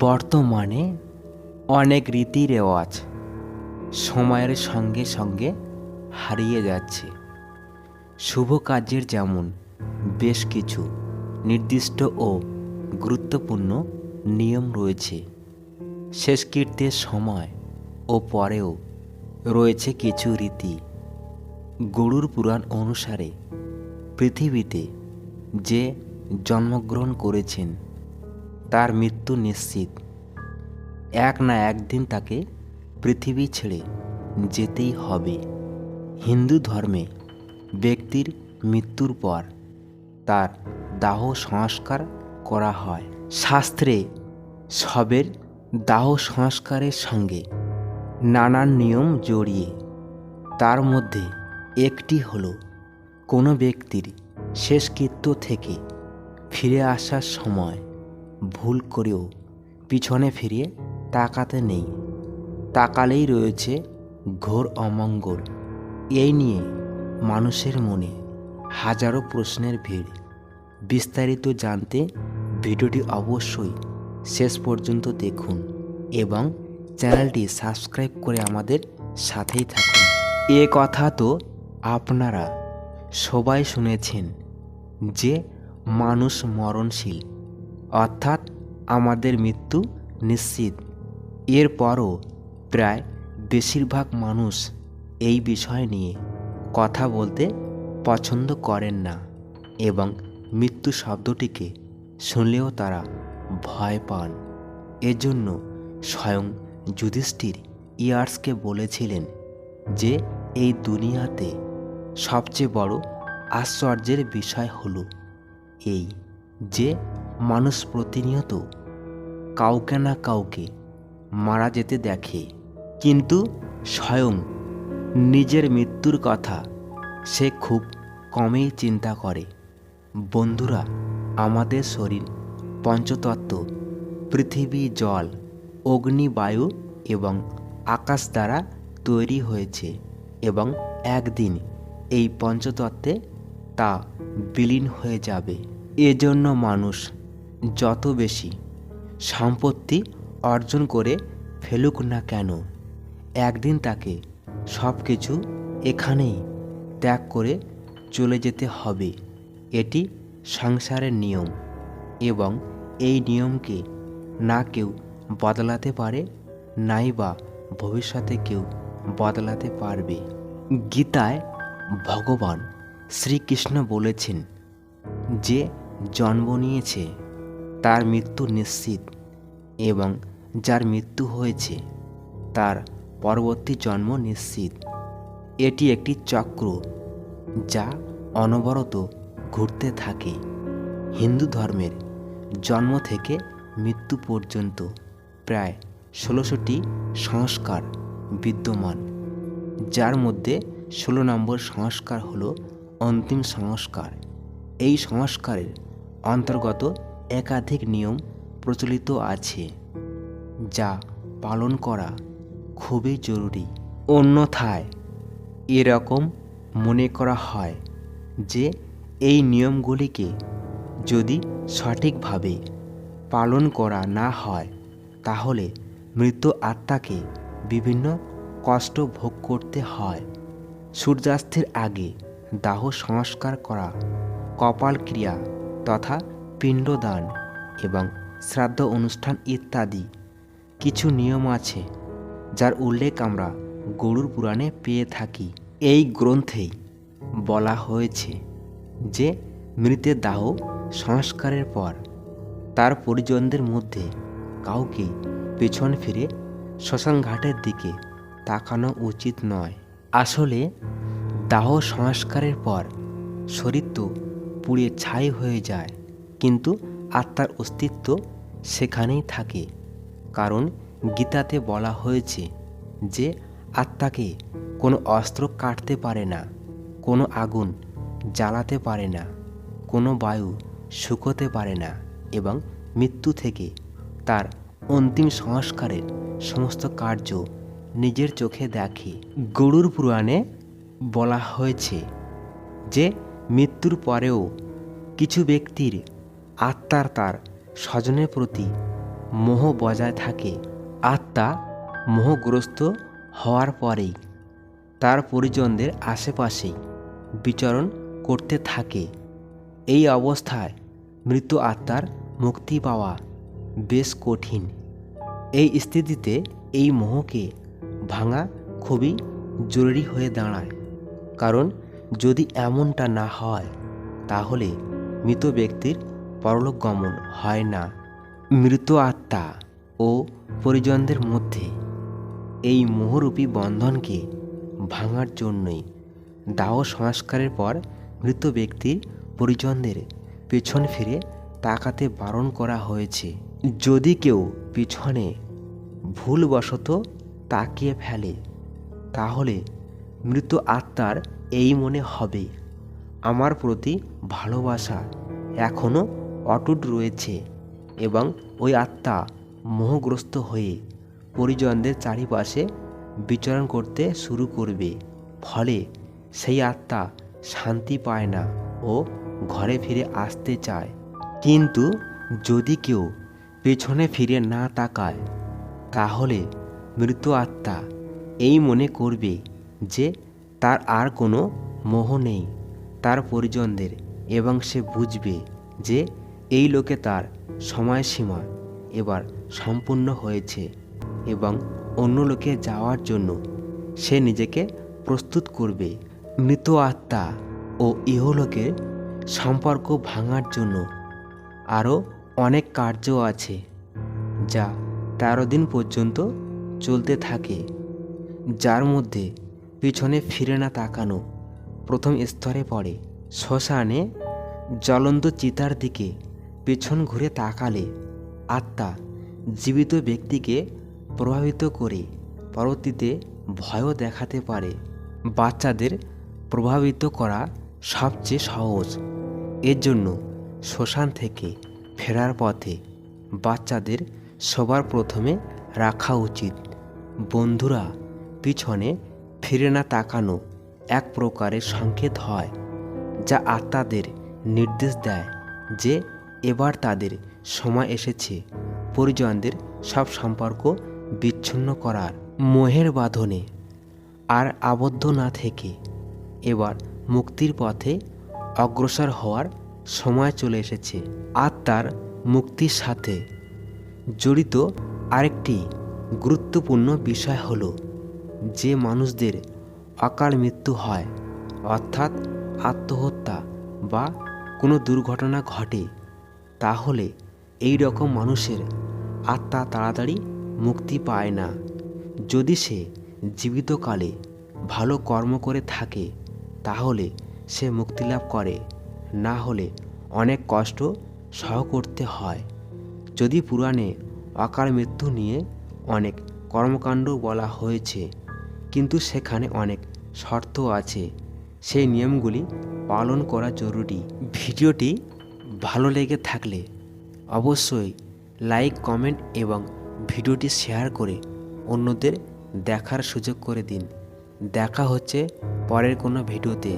বর্তমানে অনেক রীতি রেওয়াজ সময়ের সঙ্গে সঙ্গে হারিয়ে যাচ্ছে। শুভ কাজের যেমন বেশ কিছু নির্দিষ্ট ও গুরুত্বপূর্ণ নিয়ম রয়েছে। শেষকৃত্যের সময় ও পরেও রয়েছে কিছু রীতি। গরুর পুরাণ অনুসারে পৃথিবীতে যে জন্মগ্রহণ করেছেন তার মৃত্যু নিশ্চিত। এক না একদিন তাকে পৃথিবী ছেড়ে যেতেই হবে। হিন্দু ধর্মে ব্যক্তির মৃত্যুর পর তার দাহ সংস্কার করা হয়। শাস্ত্রে সবের দাহ সংস্কারের সঙ্গে নানান নিয়ম জড়িয়ে তার মধ্যে একটি হল, কোনো ব্যক্তির শেষকৃত্য থেকে ফিরে আসার সময় ভুল করেও পিছনে ফিরিয়ে তাকাতে নেই। তাকালেই রয়েছে ঘোর অমঙ্গল। এই নিয়ে মানুষের মনে হাজারো প্রশ্নের ভিড়। বিস্তারিত জানতে ভিডিওটি অবশ্যই শেষ পর্যন্ত দেখুন এবং চ্যানেলটি সাবস্ক্রাইব করে আমাদের সাথেই থাকুন। এ কথা তো আপনারা সবাই শুনেছেন যে মানুষ মরণশীল। অর্থাৎ আমাদের মৃত্যু নিশ্চিত। এরপরও প্রায় বেশিরভাগ মানুষ এই বিষয় নিয়ে কথা বলতে পছন্দ করেন না এবং মৃত্যু শব্দটিকে শুনলেও তারা ভয় পান। এজন্য স্বয়ং যুধিষ্ঠির ইয়ার্সকে বলেছিলেন যে, এই দুনিয়াতে সবচেয়ে বড় আশ্চর্যের বিষয় হলো এই যে মানুষ প্রতিনিয়ত কাউকে না কাউকে মারা যেতে দেখে। কিন্তু স্বয়ং নিজের মৃত্যুর কথা সে খুব কমেই চিন্তা করে। বন্ধুরা, আমাদের শরীর পঞ্চতত্ত্ব, পৃথিবী জল, অগ্নি বায়ু এবং আকাশ দ্বারা তৈরি হয়েছে এবং একদিন এই পঞ্চতত্ত্বে তা বিলীন হয়ে যাবে। এজন্য মানুষ যত বেশি সম্পত্তি অর্জন করে ফেলুক না কেন, একদিন তাকে সব কিছু এখানেই ত্যাগ করে চলে যেতে হবে। এটি সংসারের নিয়ম এবং এই নিয়মকে না কেউ বদলাতে পারে, নাই বা ভবিষ্যতে কেউ বদলাতে পারবে। গীতায় ভগবান শ্রীকৃষ্ণ বলেছেন যে জন্ম নিয়েছে তার মৃত্যু নিশ্চিত এবং যার মৃত্যু হয়েছে, তার পরবর্তী জন্ম নিশ্চিত। এটি একটি চক্র যা অনবরত ঘুরতে থাকে। হিন্দু ধর্মের জন্ম থেকে মৃত্যু পর্যন্ত প্রায় ষোলোশোটি সংস্কার বিদ্যমান, যার মধ্যে ষোলো নম্বর সংস্কার হলো অন্তিম সংস্কার। এই সংস্কারের অন্তর্গত একাধিক নিয়ম প্রচলিত আছে যা পালন করা খুবই জরুরি। অন্যথায়, এরকম মনে করা হয় যে এই নিয়মগুলিকে যদি সঠিকভাবে পালন করা না হয়, তাহলে মৃত আত্মাকে বিভিন্ন কষ্ট ভোগ করতে হয়। সূর্যাস্তের আগে দাহ সংস্কার করা কপাল ক্রিয়া তথা পিণ্ডদান এবং শ্রাদ্ধ অনুষ্ঠান ইত্যাদি কিছু নিয়ম আছে, যার উল্লেখ আমরা গরুর পুরাণে পেয়ে থাকি। এই গ্রন্থেই বলা হয়েছে যে, মৃতের দাহ সংস্কারের পর তার পরিজনদের মধ্যে কাউকে পেছন ফিরে শ্মশান ঘাটের দিকে তাকানো উচিত নয়। আসলে দাহ সংস্কারের পর শরীর তো পুড়ে ছাই হয়ে যায়। কিন্তু আত্মার অস্তিত্ব সেখানেই থাকে। কারণ গীতাতে বলা হয়েছে যে আত্মাকে কোনো অস্ত্র কাটতে পারে না, কোনো আগুন জ্বালাতে পারে না, কোনো বায়ু শুকোতে পারে না এবং মৃত্যু থেকে তার অন্তিম সংস্কারের সমস্ত কার্য নিজের চোখে দেখে। গরুর পুরাণে বলা হয়েছে যে মৃত্যুর পরেও কিছু ব্যক্তির আত্মার তার স্বজনের প্রতি মোহ বজায় থাকে। আত্মা মোহগ্রস্ত হওয়ার পরেই তার পরিজনদের আশেপাশেই বিচরণ করতে থাকে। এই অবস্থায় মৃত আত্মার মুক্তি পাওয়া বেশ কঠিন। এই স্থিতিতে এই মোহকে ভাঙা খুবই জরুরি হয়ে দাঁড়ায়। কারণ যদি এমনটা না হয়, তাহলে মৃত ব্যক্তির পরলোক গমন হয় না। মৃত আত্মা ও পরিজনদের মধ্যে এই মোহরূপী বন্ধনকে ভাঙার জন্যই দাহ সংস্কারের পর মৃত ব্যক্তির পরিজনদের পেছন ফিরে তাকাতে বারণ করা হয়েছে। যদি কেউ পিছনে ভুলবশত তাকিয়ে ফেলে, তাহলে মৃত আত্মার এই মনে হবে, আমার প্রতি ভালোবাসা এখনও অটুট রয়েছে এবং ওই আত্মা মোহগ্রস্ত হয়ে পরিজনদের চারিপাশে বিচরণ করতে শুরু করবে। ফলে সেই আত্মা শান্তি পায় না ও ঘরে ফিরে আসতে চায়। কিন্তু যদি কেউ পেছনে ফিরে না তাকায়, তাহলে মৃত আত্মা এই মনে করবে যে তার আর কোনো মোহ নেই। তার পরিজনদের এবং সে বুঝবে যে এই লোকে তার সময়সীমা এবার সম্পূর্ণ হয়েছে এবং অন্য লোকে যাওয়ার জন্য সে নিজেকে প্রস্তুত করবে। মৃত আত্মা ও ইহলোকের সম্পর্ক ভাঙার জন্য আরও অনেক কার্য আছে যা তেরো দিন পর্যন্ত চলতে থাকে, যার মধ্যে পিছনে ফিরে না তাকানো প্রথম স্তরে পড়ে। শ্মশানে জ্বলন্ত চিতার দিকে পেছন ঘুরে তাকালে আত্মা জীবিত ব্যক্তিকে প্রভাবিত করে পরবর্তীতে ভয়ও দেখাতে পারে। বাচ্চাদের প্রভাবিত করা সবচেয়ে সহজ। এর জন্য শ্মশান থেকে ফেরার পথে বাচ্চাদের সবার প্রথমে রাখা উচিত। বন্ধুরা পিছনে ফিরে না তাকানো এক প্রকারের সংকেত হয়, যা আত্মাদের নির্দেশ দেয় যে এবার তাদের সময় এসেছে। পরিজনদের সব সম্পর্ক বিচ্ছিন্ন করার মোহের বাঁধনে আর আবদ্ধ না থেকে এবার মুক্তির পথে অগ্রসর হওয়ার সময় চলে এসেছে। আত্মার মুক্তির সাথে জড়িত আরেকটি গুরুত্বপূর্ণ বিষয় হলো যে মানুষদের অকাল মৃত্যু হয়, অর্থাৎ আত্মহত্যা বা কোনো দুর্ঘটনা ঘটে। তাহলে এই রকম মানুষের আত্মা তাড়াতাড়ি মুক্তি পায় না। যদি সে জীবিতকালে ভালো কর্ম করে থাকে, তাহলে সে মুক্তিলাভ করে। না হলে অনেক কষ্ট সহ করতে হয়। যদি পুরাণে অকাল মৃত্যু নিয়ে অনেক কর্মকাণ্ড বলা হয়েছে, কিন্তু সেখানে অনেক শর্ত আছে, সেই নিয়মগুলি পালন করা জরুরি। ভিডিওটি ভালো লেগে থাকলে অবশ্যই লাইক, কমেন্ট এবং ভিডিওটি শেয়ার করে অন্যদের দেখার সুযোগ করে দিন। দেখা হচ্ছে পরের কোনো ভিডিওতে।